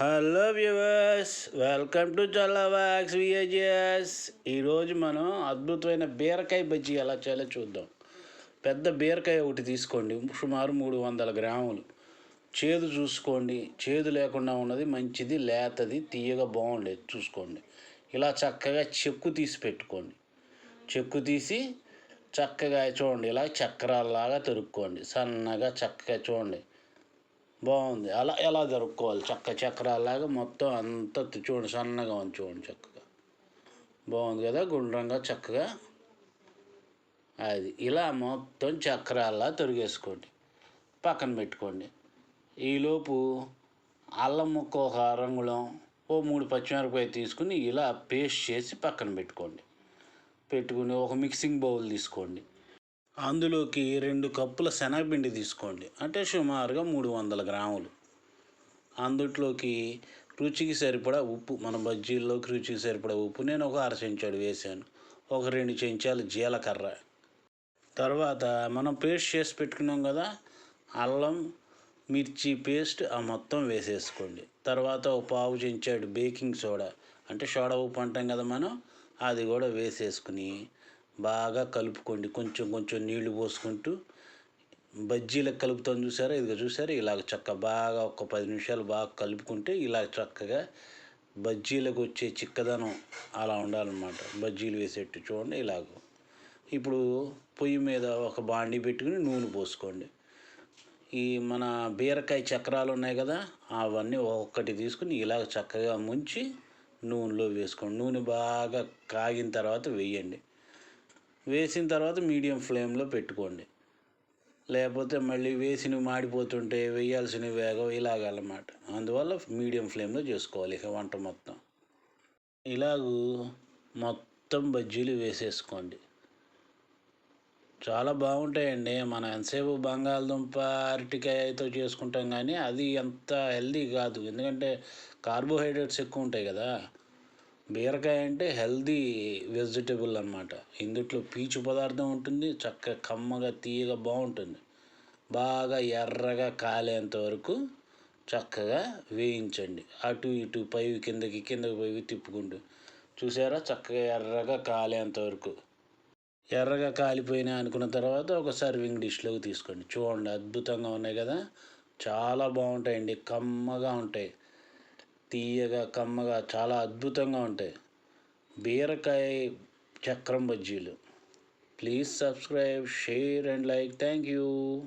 Hello viewers welcome to చల్లవాక్స్ VAGS ఈరోజు మనం అద్భుతమైన బీరకాయ బజ్జీ ఎలా చేయాలో చూద్దాం. పెద్ద బీరకాయ ఒకటి తీసుకోండి. సుమారు మూడు వందల గ్రాములు. చేదు చూసుకోండి. చేదు లేకుండా ఉన్నది మంచిది లేతది తీయగా బాగుండేది చూసుకోండి. ఇలా చక్కగా చెక్కు తీసి పెట్టుకోండి. చెక్కు తీసి చక్కగా చూడండి. ఇలా చక్రాల్లాగా తరుక్కోండి. సన్నగా చక్కగా చూడండి. బాగుంది. అలా ఎలా జరుపుకోవాలి? చక్క చక్రాలాగా మొత్తం అంతా చూడండి సన్నగా ఉంది చూడండి చక్కగా. బాగుంది కదా? గుండ్రంగా చక్కగా. అది ఇలా మొత్తం చక్రాల్లా తొరిగేసుకోండి. పక్కన పెట్టుకోండి. ఈలోపు అల్లం ముక్క ఒక రంగులం ఓ మూడు పచ్చిమిరపకాయ తీసుకుని ఇలా పేస్ట్ చేసి పక్కన పెట్టుకోండి. పెట్టుకుని ఒక మిక్సింగ్ బౌల్ తీసుకోండి. అందులోకి రెండు కప్పుల శనగపిండి తీసుకోండి. అంటే సుమారుగా మూడు వందల గ్రాములు. అందుట్లోకి రుచికి సరిపడా ఉప్పు మన బజ్జీల్లోకి రుచికి సరిపడా ఉప్పు. నేను ఒక అర చెంచాడు వేసాను ఒక రెండు చెంచాలు జీలకర్ర. తర్వాత మనం పేస్ట్ చేసి పెట్టుకున్నాం కదా అల్లం మిర్చి పేస్ట్ ఆ మొత్తం వేసేసుకోండి. తర్వాత ఒక పావు చెంచాడు బేకింగ్ సోడా. అంటే సోడా ఉప్పు అంటాం కదా మనం అది కూడా వేసేసుకుని బాగా కలుపుకోండి. కొంచెం కొంచెం నీళ్ళు పోసుకుంటూ బజ్జీలకు కలుపుతాం చూసారా? ఇదిగో చూసారా? ఇలాగ చక్క బాగా ఒక పది నిమిషాలు బాగా కలుపుకుంటే ఇలా చక్కగా బజ్జీలకు వచ్చే చిక్కదనం అలా ఉండాలన్నమాట. బజ్జీలు వేసేట్టు చూడండి ఇలాగ. ఇప్పుడు పొయ్యి మీద ఒక బాండి పెట్టుకుని నూనె పోసుకోండి. ఈ మన బీరకాయ చక్రాలు ఉన్నాయి కదా అవన్నీ ఒక్కటి తీసుకుని ఇలాగ చక్కగా ముంచి నూనెలో వేసుకోండి. నూనె బాగా కాగిన తర్వాత వేయండి. వేసిన తర్వాత మీడియం ఫ్లేమ్లో పెట్టుకోండి. లేకపోతే మళ్ళీ వేసినవి మాడిపోతుంటే వేయాల్సినవి వేగం ఇలాగన్నమాట. అందువల్ల మీడియం ఫ్లేమ్లో చేసుకోవాలి ఇక వంట మొత్తం. ఇలాగూ మొత్తం బజ్జీలు వేసేసుకోండి. చాలా బాగుంటాయండి. మనం ఎంతసేపు బంగాళదుంప అరటికాయతో చేసుకుంటాం కానీ అది అంత హెల్దీ కాదు. ఎందుకంటే కార్బోహైడ్రేట్స్ ఎక్కువ ఉంటాయి కదా. బీరకాయ అంటే హెల్దీ వెజిటబుల్ అనమాట ఇందుట్లో పీచు పదార్థం ఉంటుంది చక్కగా కమ్మగా తీయగా బాగుంటుంది. బాగా ఎర్రగా కాలేంత వరకు చక్కగా వేయించండి. అటు ఇటు పై కిందకి కిందకి పైవి తిప్పుకుంటూ. చూసారా? చక్కగా ఎర్రగా కాలేంత వరకు. ఎర్రగా కాలిపోయినా అనుకున్న తర్వాత ఒక సర్వింగ్ డిష్లోకి తీసుకోండి. చూడండి అద్భుతంగా ఉన్నాయి కదా? చాలా బాగుంటాయండి కమ్మగా ఉంటాయి. తీయగా కమ్మగా చాలా అద్భుతంగా ఉంటాయి. బీరకాయ చక్రం బజ్జీలు. Please subscribe share and like. Thank you.